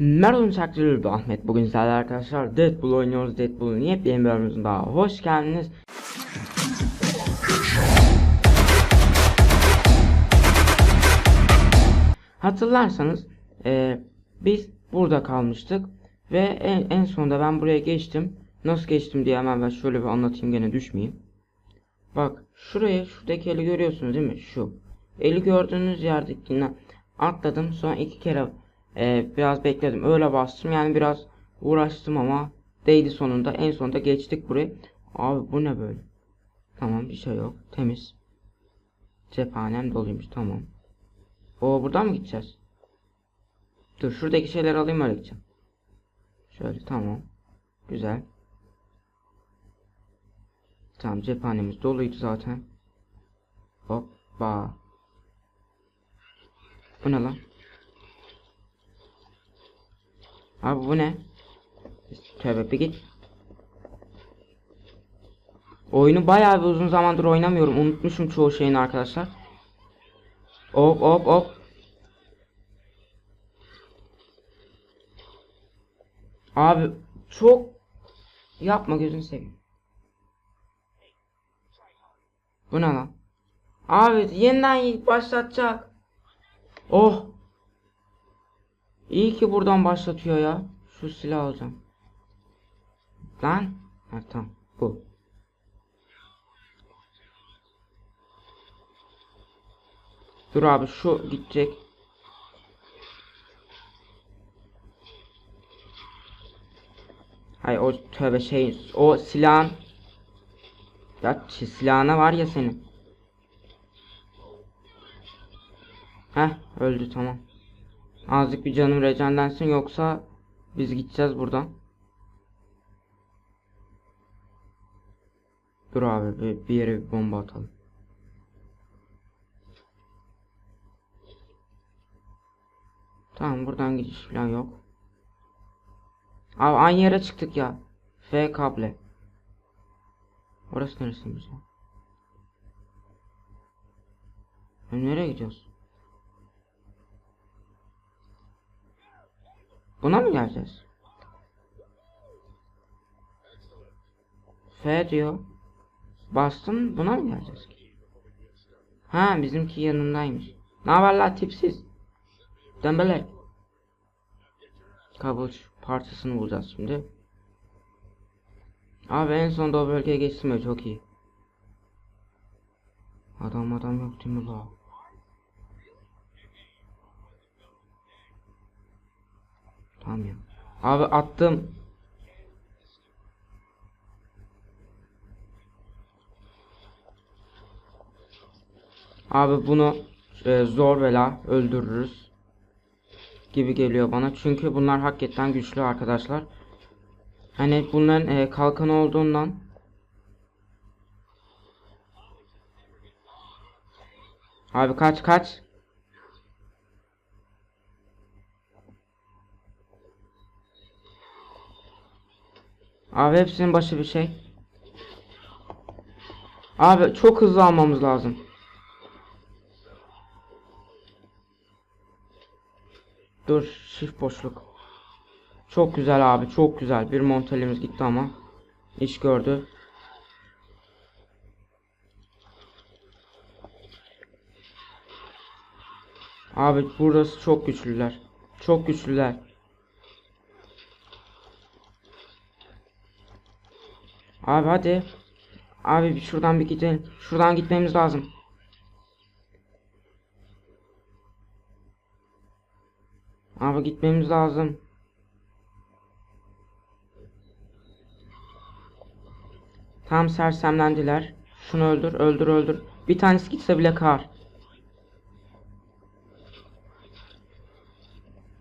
Merhaba Çaktırır ben Ahmet. Bugün sizlerle arkadaşlar Deadpool oynuyoruz. Deadpool'un yepyeni bölümümüzün daha hoş geldiniz. Hatırlarsanız eee, biz burada kalmıştık ve en, en sonunda ben buraya geçtim. Nasıl geçtim diye hemen ben şöyle bir anlatayım gene düşmeyeyim. Bak şuraya şuradaki eli görüyorsunuz değil mi? Şu. Eli gördüğünüz yerdekinden atladım. Sonra iki kere e, biraz bekledim. Öyle bastım. Yani biraz uğraştım ama değdi sonunda. En sonunda geçtik burayı. Abi bu ne böyle? Tamam bir şey yok. Temiz. Cephanem doluymuş. Tamam. O buradan mı gideceğiz? Dur şuradaki şeyleri alayım öyle gideceğim. Şöyle tamam. Güzel. Tamam cephanemiz doluydu zaten. Hoppa. Bu ne lan? Abi bu ne? Tövbe bir git. Oyunu bayağı bir uzun zamandır oynamıyorum. Unutmuşum çoğu şeyini arkadaşlar. Hop hop hop. Abi çok yapma gözünü seveyim. Bu ne lan? Abi yeniden başlatacak. Oh. İyi ki buradan başlatıyor ya. Şu silah alacağım. Lan. Ha tamam. Bu. Dur abi şu gidecek. Hay o tövbe şey o silahın ya silahına var ya senin. Heh öldü tamam. Azıcık bir canım recenlensin yoksa biz gideceğiz buradan. Dur abi bir, bir yere bir bomba atalım. Tamam buradan gidiş falan yok. Abi aynı yere çıktık ya. F kable. Orası neresiymiş ya? Ya nereye gidiyoruz? Buna mı geleceğiz? F diyor. Bastım buna mı geleceğiz? Ha bizimki yanındaymış. Ne haber la tipsiz? Dembelek. Kabul parçasını bulacağız şimdi. Abi en sonunda o bölgeye geçtim ya çok iyi. Adam adam yok değil mi la? Tamam ya. Abi attım. Abi bunu e, zor bela öldürürüz gibi geliyor bana. Çünkü bunlar hakikaten güçlü arkadaşlar. Hani bunların e, kalkanı olduğundan Abi kaç kaç. Abi hepsinin başı bir şey. Abi çok hızlı almamız lazım. Dur shift boşluk. Çok güzel abi çok güzel. Bir montelimiz gitti ama. iş gördü. Abi burası çok güçlüler. Çok güçlüler. Abi hadi. Abi şuradan bir gidelim. Şuradan gitmemiz lazım. Abi gitmemiz lazım. Tam sersemlendiler. Şunu öldür, öldür, öldür. Bir tanesi gitse bile kar.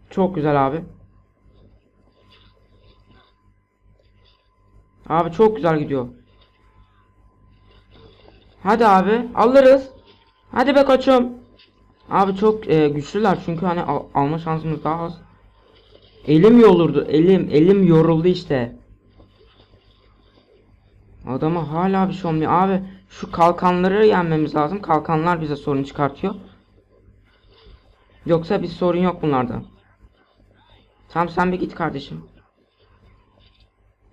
Çok güzel abi. Abi çok güzel gidiyor. Hadi abi alırız. Hadi be koçum. Abi çok e, güçlüler çünkü hani al- alma şansımız daha az. Elim yoruldu. Elim elim yoruldu işte. Adama hala bir şey olmuyor. Abi şu kalkanları yenmemiz lazım. Kalkanlar bize sorun çıkartıyor. Yoksa bir sorun yok bunlarda. Tamam sen bir git kardeşim.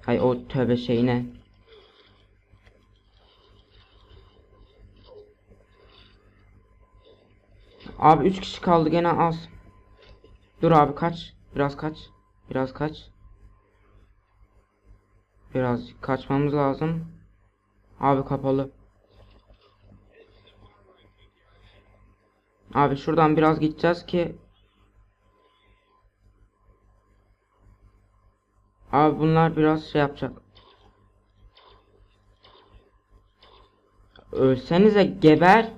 Hay o tövbe şeyine. Abi 3 kişi kaldı gene az. Dur abi kaç. Biraz kaç. Biraz kaç. Biraz kaçmamız lazım. Abi kapalı. Abi şuradan biraz gideceğiz ki Abi bunlar biraz şey yapacak. Ölsenize geber.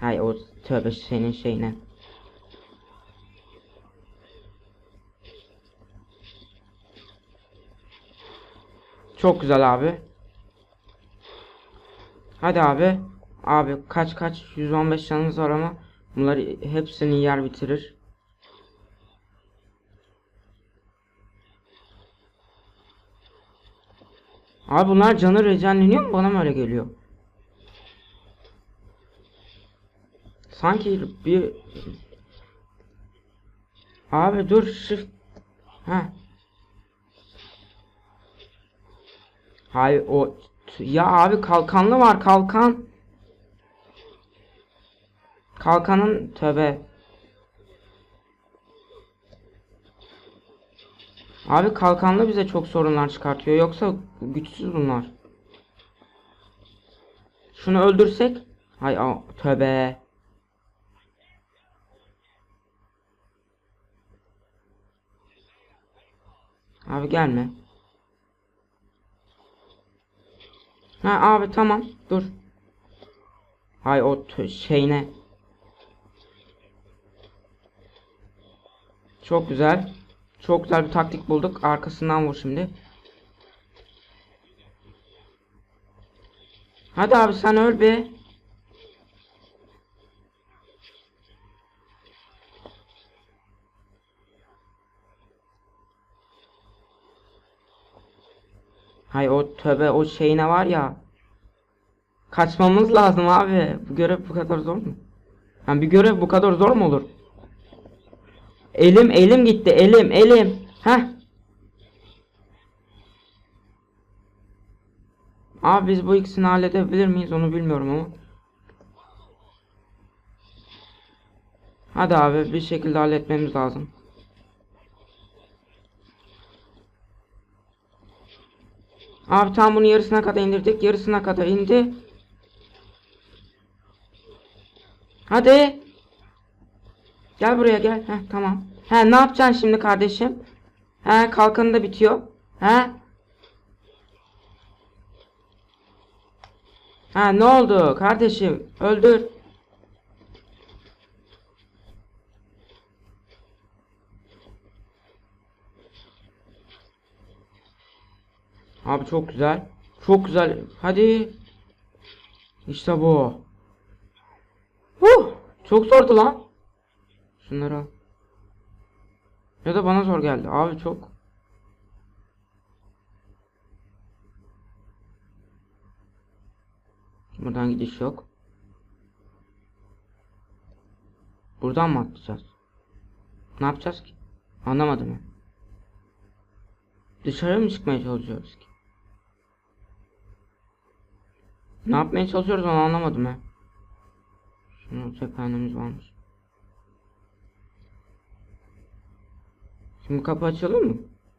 Hay o tövbe senin şeyine. Çok güzel abi. Hadi abi. Abi kaç kaç 115 canımız var ama bunları hepsini yer bitirir. Abi bunlar canı rejenleniyor mu? Bana mı öyle geliyor? Sanki bir... Abi dur shift... Ha. Hayır o... Ya abi kalkanlı var kalkan. Kalkanın töbe. Abi kalkanlı bize çok sorunlar çıkartıyor. Yoksa güçsüz bunlar. Şunu öldürsek. Hay a töbe. Abi gelme. Ha abi tamam. Dur. Hay o şeyine. Çok güzel. Çok güzel bir taktik bulduk. Arkasından vur şimdi. Hadi abi sen öl be. Hay o töbe o şeyine var ya. Kaçmamız lazım abi. Bu görev bu kadar zor mu? Yani bir görev bu kadar zor mu olur? Elim elim gitti elim elim. Heh. Abi biz bu ikisini halledebilir miyiz onu bilmiyorum ama. Hadi abi bir şekilde halletmemiz lazım. Abi tam bunu yarısına kadar indirdik. Yarısına kadar indi. Hadi. Gel buraya gel. Heh, tamam. He ne yapacaksın şimdi kardeşim? He kalkanı da bitiyor. He? Ha ne oldu kardeşim? Öldür. Abi çok güzel. Çok güzel. Hadi. İşte bu. Huh, çok zordu lan. Şunları al. Ya da bana zor geldi. Abi çok. Buradan gidiş yok. Buradan mı atlayacağız? Ne yapacağız ki? Anlamadım ya. Dışarı mı çıkmaya çalışıyoruz ki? Ne yapmaya çalışıyoruz onu anlamadım ya. Şunu cephanemiz varmış. Şimdi kapı açılır mı?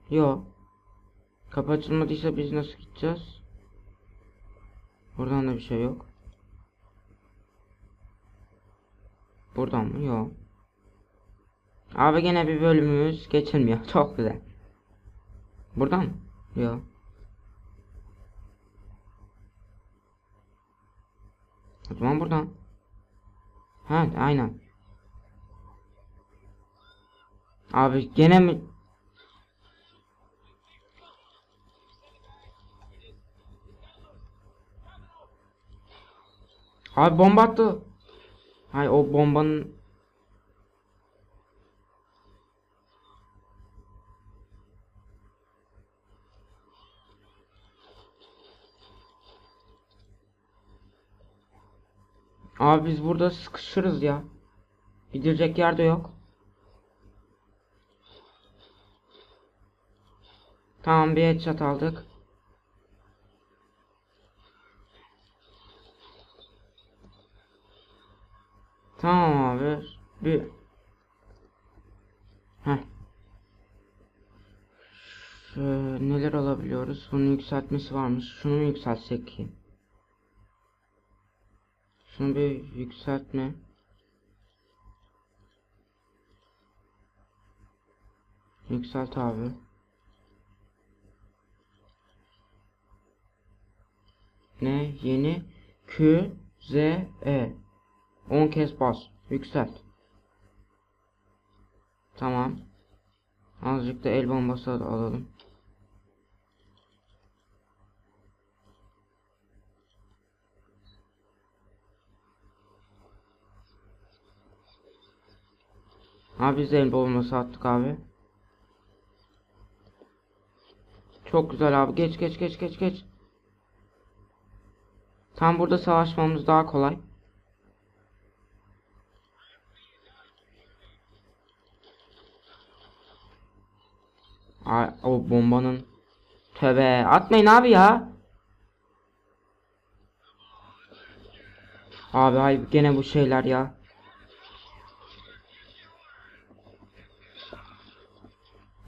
Yok. Kapı açılmadıysa biz nasıl gideceğiz? Buradan da bir şey yok. Buradan mı? Yok. Abi gene bir bölümümüz geçilmiyor. Çok güzel. Buradan mı? Yok. O zaman buradan. Ha aynen. Abi gene mi? Abi bomba attı. Hay o bombanın Abi biz burada sıkışırız ya. Gidilecek yer de yok. Tamam bir headshot aldık. Tamam abi. Bir Heh. Şu, neler alabiliyoruz? Bunun yükseltmesi varmış. Şunu mu yükseltsek ki? Şunu bir yükseltme. Yükselt abi. Ne? Yeni Q Z E 10 kez bas. Yükselt. Tamam. Azıcık da el bombası al- alalım. Abi biz el bombası attık abi. Çok güzel abi. Geç geç geç geç geç. Tam burada savaşmamız daha kolay. Ay, o bombanın Tövbe atmayın abi ya. Abi hay gene bu şeyler ya.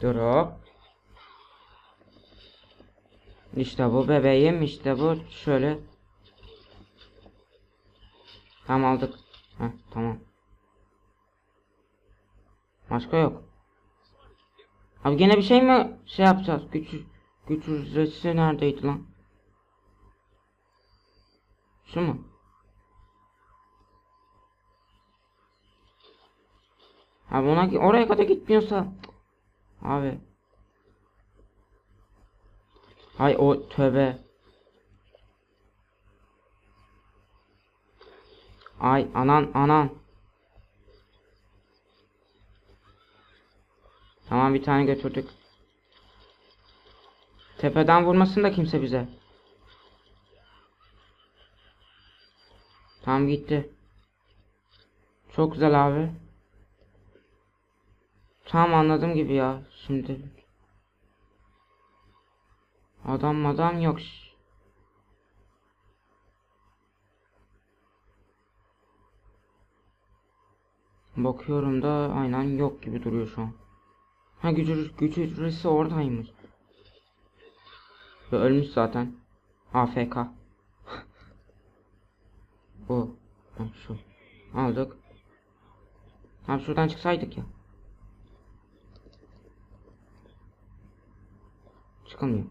Dur hop. İşte bu bebeğim işte bu şöyle. Tamam aldık. Heh, tamam. Başka yok. Abi gene bir şey mi şey yapacağız? Güç güç ücretisi neredeydi lan? Şu mu? Abi ona oraya kadar gitmiyorsa abi Hay o tövbe Ay anan anan Tamam bir tane götürdük. Tepeden vurmasın da kimse bize. Tamam gitti. Çok güzel abi. Tamam anladım gibi ya. Şimdi. Adam adam yok. Bakıyorum da aynen yok gibi duruyor şu an. Ha gücü güç hücresi oradaymış. Ve ölmüş zaten. AFK. Bu. Şu. Aldık. Abi şuradan çıksaydık ya. Çıkamıyor.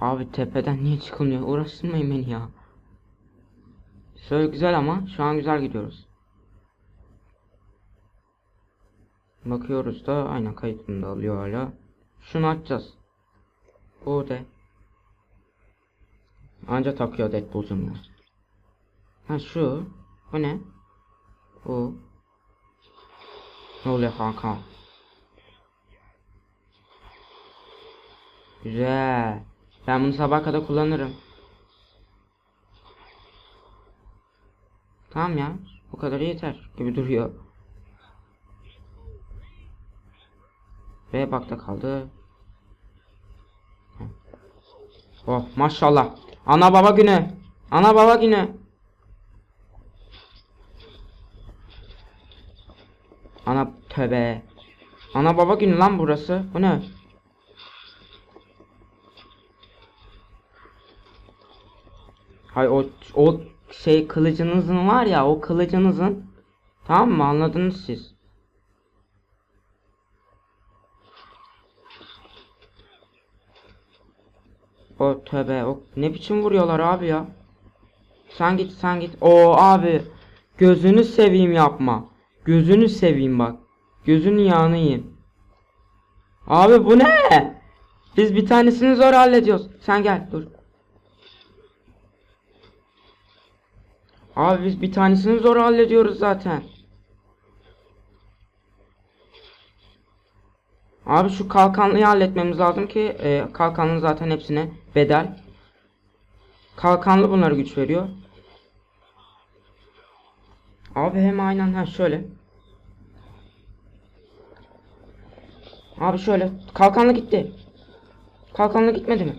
Abi tepeden niye çıkılmıyor? Uğraştırmayın beni ya. Şöyle güzel ama şu an güzel gidiyoruz. Bakıyoruz da aynen kayıtını da alıyor hala. Şunu açacağız. Bu de. Anca takıyor Deadpool'cum ya. Ha şu. Bu ne? Bu. Ne oluyor kanka? Güzel. Ben bunu sabah kadar kullanırım. Tamam ya. Bu kadar yeter gibi duruyor. Ve bakta kaldı. Oh maşallah. Ana baba günü. Ana baba günü. Ana tövbe. Ana baba günü lan burası. Bu ne? Hay o o şey kılıcınızın var ya o kılıcınızın tamam mı anladınız siz. O tövbe o ne biçim vuruyorlar abi ya. Sen git sen git. O abi gözünü seveyim yapma. Gözünü seveyim bak. Gözünü yağını yiyeyim. Abi bu ne? Biz bir tanesini zor hallediyoruz. Sen gel dur. Abi biz bir tanesini zor hallediyoruz zaten. Abi şu kalkanlıyı halletmemiz lazım ki e, kalkanlı zaten hepsine bedel. Kalkanlı bunlara güç veriyor. Abi hem aynen ha şöyle. Abi şöyle. Kalkanlı gitti. Kalkanlı gitmedi mi?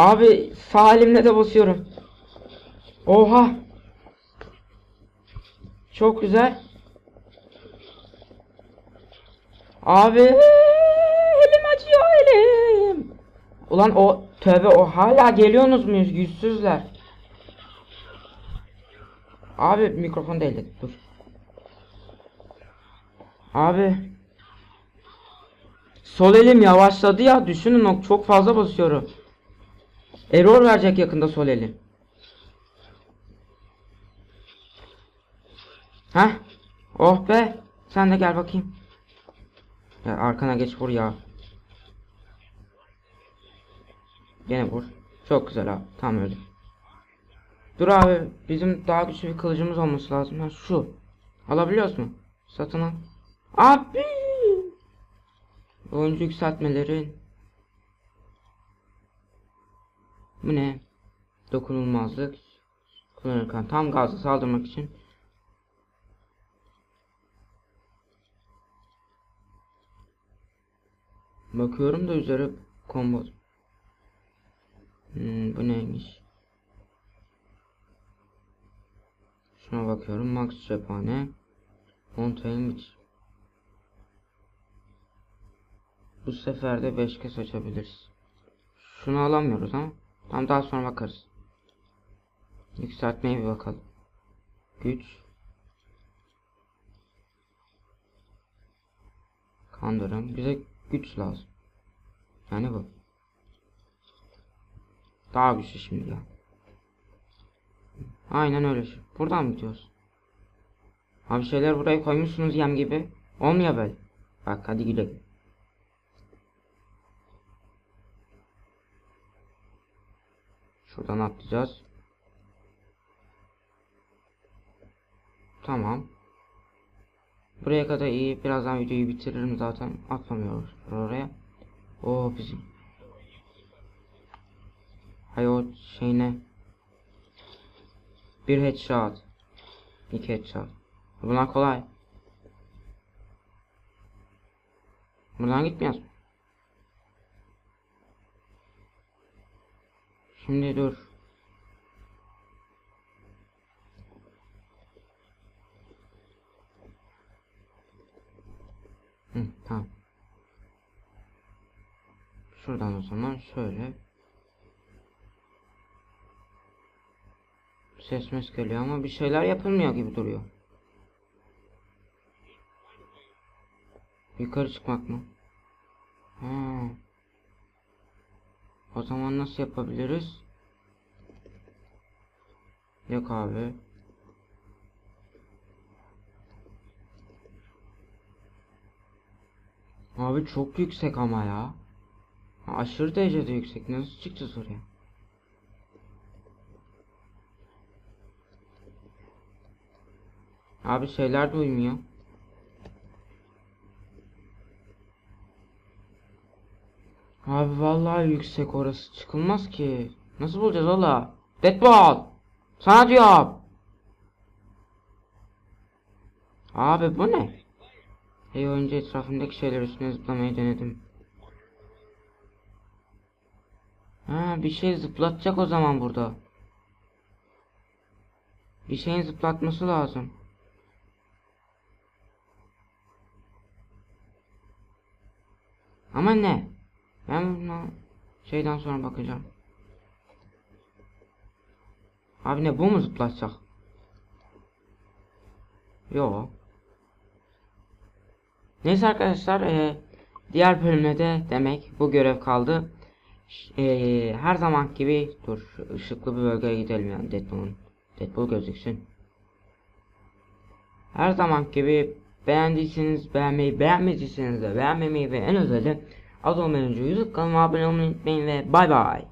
Abi sağ elimle de basıyorum. Oha. Çok güzel. Abi elim acıyor elim. Ulan o tövbe o hala geliyorsunuz muyuz yüzsüzler. Abi mikrofon değil dur. Abi Sol elim yavaşladı ya düşünün çok fazla basıyorum. Error verecek yakında sol elim. Heh. Oh be. Sen de gel bakayım. Ya arkana geç vur ya. Gene vur. Çok güzel abi. Tam öyle. Dur abi. Bizim daha güçlü bir kılıcımız olması lazım. Ha şu. Alabiliyoruz mu? Satın al. Abi. Oyuncu yükseltmeleri. Bu ne? Dokunulmazlık. Kullanırken tam gazla saldırmak için. Bakıyorum da üzeri combo. Hmm, bu neymiş? Şuna bakıyorum. Max cephane. Mountain Beach. Bu sefer de 5 kez açabiliriz. Şunu alamıyoruz ama. Tam daha sonra bakarız. Yükseltmeye bir bakalım. Güç. Kandırım. Bize güç lazım. Yani bu. Daha güçlü şimdi ya. Aynen öyle. Buradan mı gidiyoruz? Abi şeyler buraya koymuşsunuz yem gibi. Olmuyor böyle. Bak hadi gidelim. Şuradan atlayacağız. Tamam. Buraya kadar iyi. Birazdan videoyu bitiririm zaten. Atlamıyoruz oraya. O bizim. Hay o şey ne? Bir headshot. İki headshot. Bunlar kolay. Buradan gitmiyoruz mu? Şimdi dur. Hı, tamam. Şuradan o zaman şöyle. Ses mes geliyor ama bir şeyler yapılmıyor gibi duruyor. Yukarı çıkmak mı? Ha. O zaman nasıl yapabiliriz? Yok abi. Abi çok yüksek ama ya. Aşırı derecede yüksek. Nasıl çıkacağız oraya? Abi şeyler de uymuyor. Abi vallahi yüksek orası çıkılmaz ki. Nasıl bulacağız ola? Deadball! Sana diyorum. Abi bu ne? Hey önce etrafımdaki şeyler üstüne zıplamayı denedim. Ha bir şey zıplatacak o zaman burada. Bir şeyin zıplatması lazım. Ama ne? Ben buna şeyden sonra bakacağım. Abi ne bu mu zıplatacak? Yo. Neyse arkadaşlar e, diğer bölümde de demek bu görev kaldı. E, her zaman gibi dur ışıklı bir bölgeye gidelim yani Deadpool'un. Deadpool gözüksün. Her zaman gibi beğendiyseniz beğenmeyi beğenmediyseniz de beğenmemeyi ve en özellikle Az olmayınca YouTube kanalıma abone olmayı unutmayın ve bay bay.